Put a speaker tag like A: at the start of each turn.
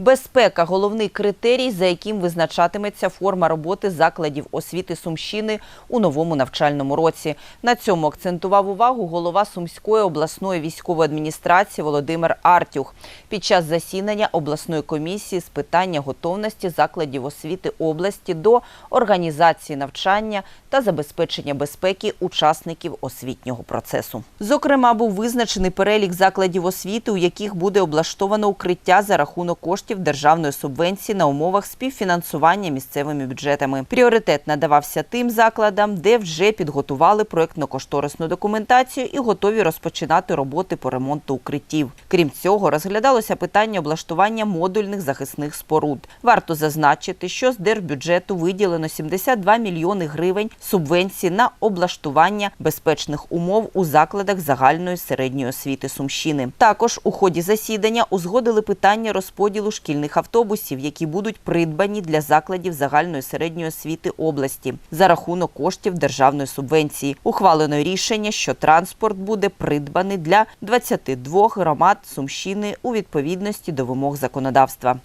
A: Безпека головний критерій, за яким визначатиметься форма роботи закладів освіти Сумщини у новому навчальному році. На цьому акцентував увагу голова Сумської обласної військової адміністрації Володимир Артюх під час засідання обласної комісії з питання готовності закладів освіти області до організації навчання та забезпечення безпеки учасників освітнього процесу. Зокрема, був визначений перелік закладів освіти, у яких буде облаштовано укриття за рахунок коштів державної субвенції на умовах співфінансування місцевими бюджетами. Пріоритет надавався тим закладам, де вже підготували проектно-кошторисну документацію і готові розпочинати роботи по ремонту укриттів. Крім цього, розглядалося питання облаштування модульних захисних споруд. Варто зазначити, що з держбюджету виділено 72 мільйони гривень субвенції на облаштування безпечних умов у закладах загальної середньої освіти Сумщини. Також у ході засідання узгодили питання розподілу шкільних автобусів, які будуть придбані для закладів загальної середньої освіти області за рахунок коштів державної субвенції. Ухвалено рішення, що транспорт буде придбаний для 22 громад Сумщини у відповідності до вимог законодавства.